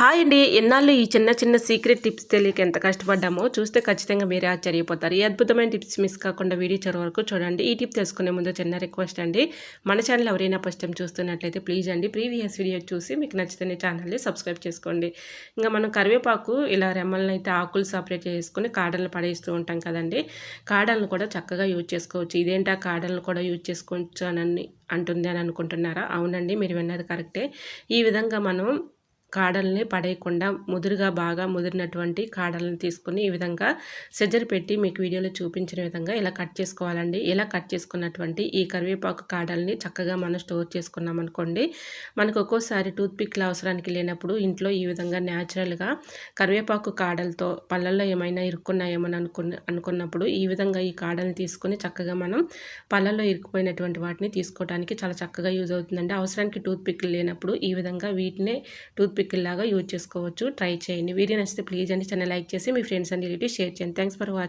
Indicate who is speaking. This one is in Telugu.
Speaker 1: హాయ్ అండి. ఎన్నాళ్ళు ఈ చిన్న చిన్న సీక్రెట్ టిప్స్ తెలియక ఎంత కష్టపడ్డామో చూస్తే ఖచ్చితంగా మీరే ఆశ్చర్యపోతారు. ఈ అద్భుతమైన టిప్స్ మిస్ కాకుండా వీడియో చివరి వరకు చూడండి. ఈ టిప్ తెలుసుకునే ముందు చిన్న రిక్వెస్ట్ అండి. మన ఛానల్ ఎవరైనా ఫస్ట్ టైం చూస్తున్నట్లయితే ప్లీజ్ అండి ప్రీవియస్ వీడియో చూసి మీకు నచ్చితే ఛానల్ని సబ్స్క్రైబ్ చేసుకోండి. ఇంకా మనం కరివేపాకు ఇలా రెమ్మలను అయితే ఆకులు సపరేట్ చేసుకుని కాడలను పడేస్తూ ఉంటాం కదండి. కాడలను కూడా చక్కగా యూజ్ చేసుకోవచ్చు. ఇదేంటా కాడలను కూడా యూజ్ చేసుకోవచ్చు అని అంటుంది అని అనుకుంటున్నారా? అవునండి మీరు విన్నది కరెక్టే ఈ విధంగా మనం కాడల్ని పడేయకుండా ముదురుగా బాగా ముదిరినటువంటి కాడలను తీసుకుని ఈ విధంగా సెజర్ పెట్టి మీకు వీడియోలో చూపించిన విధంగా ఇలా కట్ చేసుకోవాలండి. ఇలా కట్ చేసుకున్నటువంటి ఈ కరివేపాకు కాడల్ని చక్కగా మనం స్టోర్ చేసుకున్నాం అనుకోండి మనకు ఒక్కోసారి టూత్పిక్ల అవసరానికి లేనప్పుడు ఇంట్లో ఈ విధంగా న్యాచురల్గా కరివేపాకు కాడలతో పళ్ళల్లో ఏమైనా ఇరుక్కున్నాయేమని అనుకున్న అనుకున్నప్పుడు ఈ విధంగా ఈ కాడల్ని తీసుకుని చక్కగా మనం పళ్ళల్లో ఇరుక్కుపోయినటువంటి వాటిని తీసుకోవడానికి చాలా చక్కగా యూజ్ అవుతుందండి. అవసరానికి టూత్ పిక్లు లేనప్పుడు ఈ విధంగా వీటినే టూత్ పికిల్ లాగా యూజ్ చేసుకోవచ్చు. ట్రై చేయండి. వీడియో నచ్చితే ప్లీజ్ అండి. ఛానల్ లైక్ చేసి మీ ఫ్రెండ్స్ అండ్ రిలేటివ్ షేర్ చేయండి. Thanks for watching